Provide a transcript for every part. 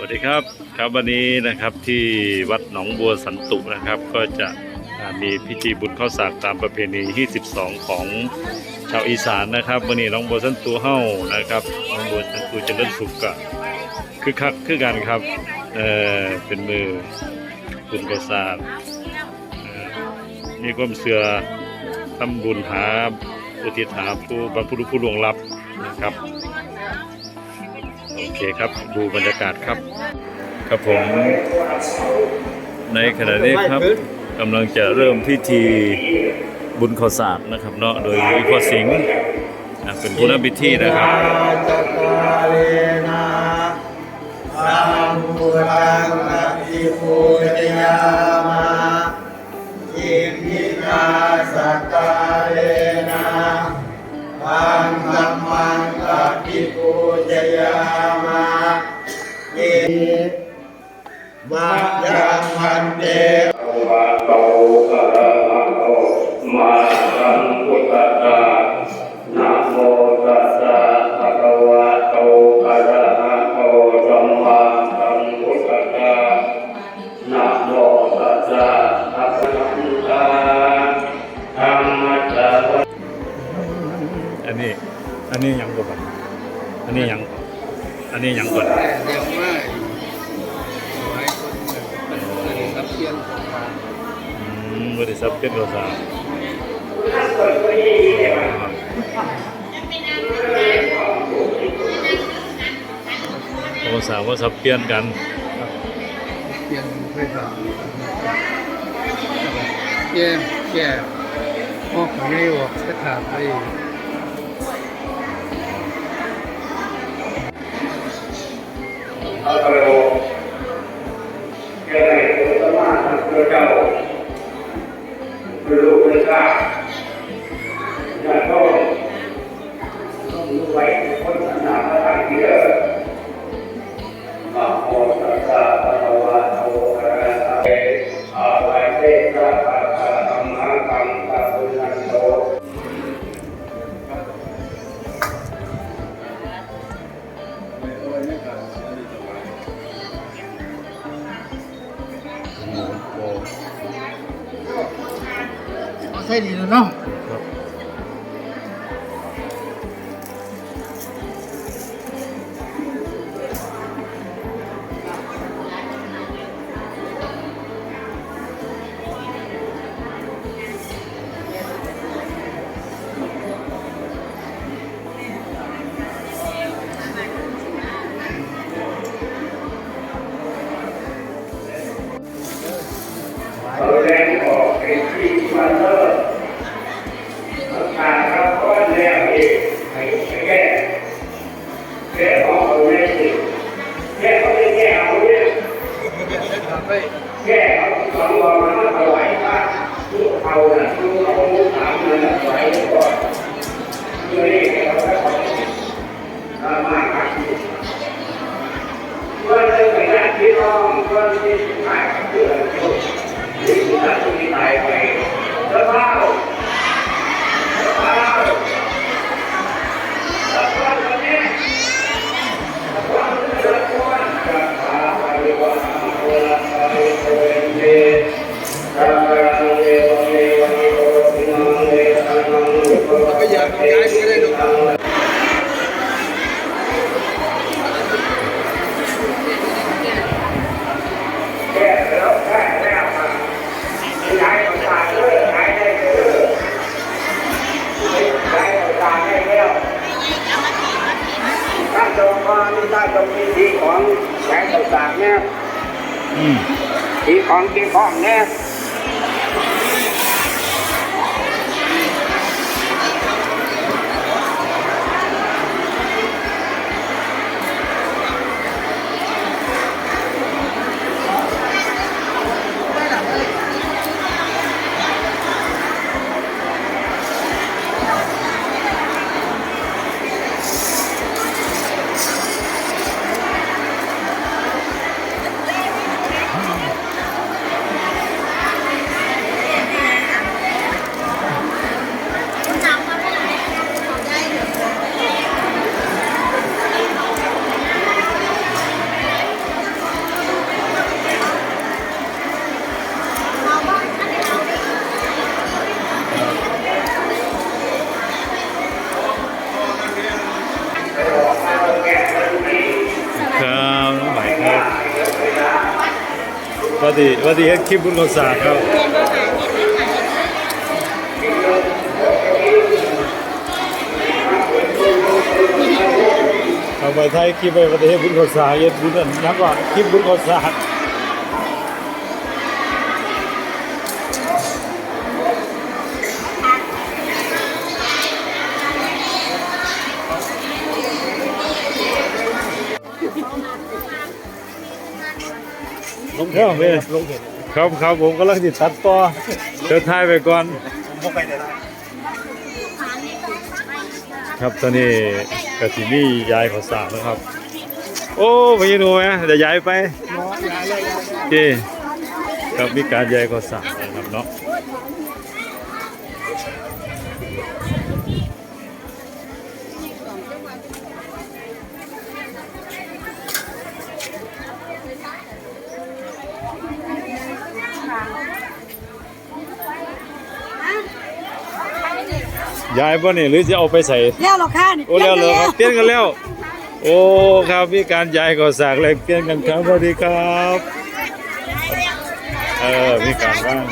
วัสดีครับครับวันนี้นะครับที่วัดหนองบัวสันตุนะครับ ก็จะมีพิธีบุญข้าวสากตามประเพณีที่12ของชาวอีสานนะครับวันนี้หนองบัวสันตุเฮ้านะครับหนองบัวสันตุจะเริญสุขกะคือคักคือกันครับเออเป็นมือบุญข้าวสากเอ่อมีความเสือทำบุญหาอุทิศหาผู้บรรพุรุผู้ลวงลับนะครับ เคครับดูบรรยากาศครับ ครับผมในขณะนี้ครับกำลังจะเริ่มพิธีบุญข้าวสากนะครับเนาะโดยมีพ่อสิงห์อะเป็นผู้นำพิธีนะครับจัตตาเรนะสัมพุทธังอภิปูชยามาอิมินาสัตตาเรนะปังสัม มายังมันเตวะโตอะระหะโตมาสัมพุทธะนะโมตัสสะภะคะวะโตอะระหะโตสัมมาสัมพุทธะนะโมตัสสะภะคะวะโตธัมมัสสะอันนี้ อันนี้ยังก่อนอันนี้ยัง อันนี้ยังก่อน อืมบริษัทเป็นข้าวสากข้าวสากว่าสับเปลี่ยนกันเพียงเพื่อครับแย่แย่ออกของไม่ออกสถานไปอะระโตแก่ในตัวสมาสัมพุทธเจ้า ใช่ดีแล้วเนาะ นังเลวพยายามย้ายไม่ได้ดูแก้แล้วแก้แล้วมาย้ายต่างๆเลยย้ายได้เลยย้ายต่างๆได้แล้วถ้าจงมาที่ถ้จงมีทีของย้ต่างๆเนี่ยอืมทีของทีของเนี่ย วัสดีวัสดีเฮ็ดคลิปบุญข้าวสากครับเอาไปไทยคลิปไปประเทศบุญข้าวสากเฮ็ดบุญนั่นนักว่าคลิปบุญข้าวสาก ลงเหร่ลงเห็นครับครับผมกำลังติดตัดต่อเดินทายไปก่อนครับตอนนี้กสิมียายขอสามนะครับ โอ้ไปยังดูไหมจะย้ายไปโอเคครับมีการย้ายขอสามนะครับเนาะ ย้ายป่ะนี่หรือจะเอาไปใส่แล้วเหรอค่ะนี่โอ้แล้วเหรอครับเปลี่ยนกันแล้ว โอ้ครับมีการย้ายก่อสร้างแลกเปลี่ยนกันครับสวัสดีครับเออมีการว่าง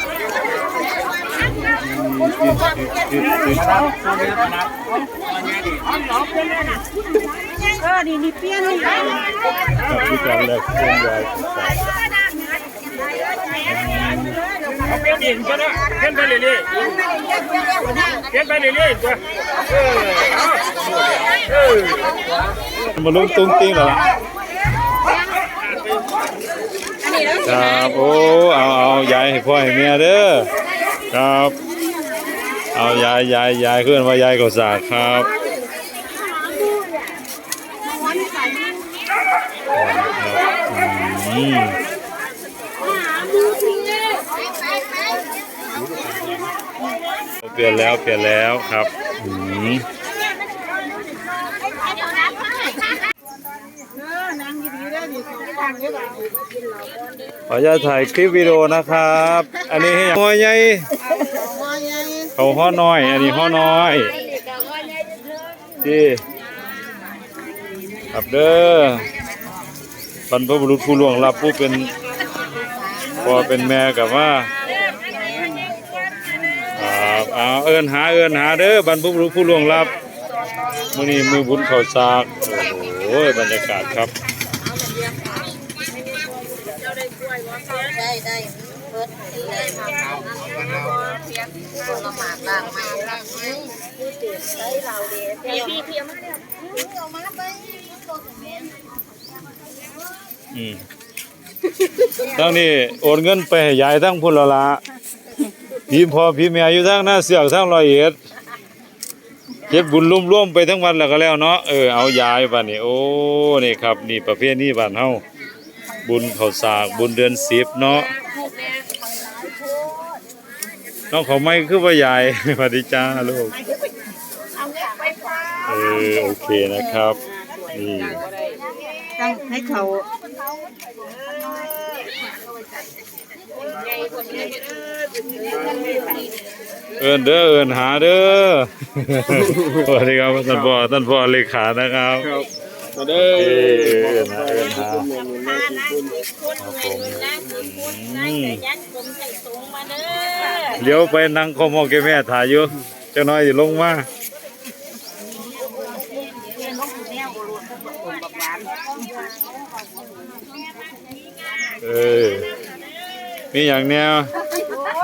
เออนี่นี่เปลี่ยนนี่ครับมีการแลกเปลี่ยนย้าย เปลี่ยนดินก็ได้เขียนไปเรื่อยๆเปลี่ยนไปเรื่อยๆตัวเออเออมาลงตุ้งติ้งเหรอครับโอ้เอาเอายายให้พ่อให้แม่เด้อครับ เอายายยายยายขึ้นว่ายายก่อสางครับอืม ปลี่ยนแล้วเปลี่ยนแล้วครับอืมขออนุญาตถ่ายคลิปวิดีโอนะครับ อันนี้ห้หัวใหญ่เขาห้อน้อย อันนี้ห้อน้อยที่ครับเด้อบรรพบุรุษผู้ล่วงลับผู้เป็นพอเป็นแม่กับว่า ครับเอาเอินหาเอินหาเด้อบรรพบุรุษผู้ล่วงลับมื้อนี้มือบุญเข้าวสากโอ้โหบรรยากาศครับได้ได้เปิดได้มาเอาเพียงก็มาบ้างมาบ้างใช้เราเดียวเพียงพี่เพียงมาแล้วเอามาไปอืมทั้งนี้โอนเงินไปให้ยายทั้งพุ่นละละ พี่พ่อพี่แม่อยู่ทั้งหน้าเสือกทั้งรอยเอ็ดเก็บบุญร่วมๆไปทั้งวันแล้วก็แล้วเนาะเออเอายายบัดนี้โอ้นี่ครับ นี่ประเภทนี้บ้านเฮาบุญข้าวสากบุญเดือน10เนาะน้องเขาไม่คือว่ายายสวัสดีจ้าลูกเออโอเคนะครับนี่ต้องให้เขา เอินเด้อเอินหาเด้อสวัสดีครับท่านพ่อท่านพ่อเลขานะครับมาเด้อเอ้ยเอินหาเอินหาครับผมอืมเลี้ยวไปนั่งคอมอแกแม่ถ่ายอยู่เจ้าน้อยอยู่ลงมา เออมีอย่างแนว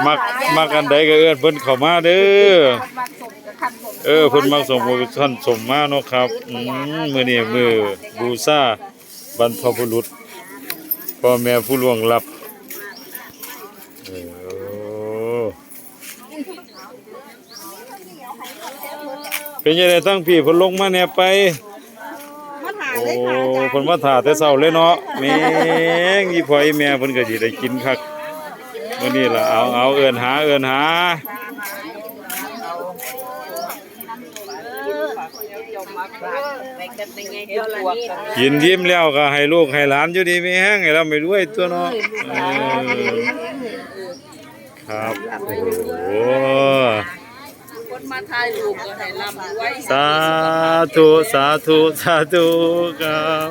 มักมักอันใดก็เอิ้นเพิ่นเข้ามาเด้อเออเพิ่นมักสมบูรณ์ท่านสมมาเนาะครับอืมมื้อนี้มื้อบูชาบรรพบุรุษพ่อแม่ผู้ล่วงลับเออโอ้เป็นยังไงตั้งพี่เพิ่นลงมาแหน่ไป มาถ่ายโอ้เลยค่ะเพิ่นมาถ่าแต่เช้าเลยเนาะแม่งอีพ่ออีแม่เพิ่นก็สิได้กินคักมื้อนี้ล่ะเอาเอาเอิ้นหาเอิ้นหากินยิ้มแล้วก็ให้ลูกให้หลานอยู่ดีมีแห้งให้เราไม่รวยตัวเนาะครับโอ้ คนมาถ่ายรูปก็ให้ร่ำรวย สาธุ สาธุ สาธุครับ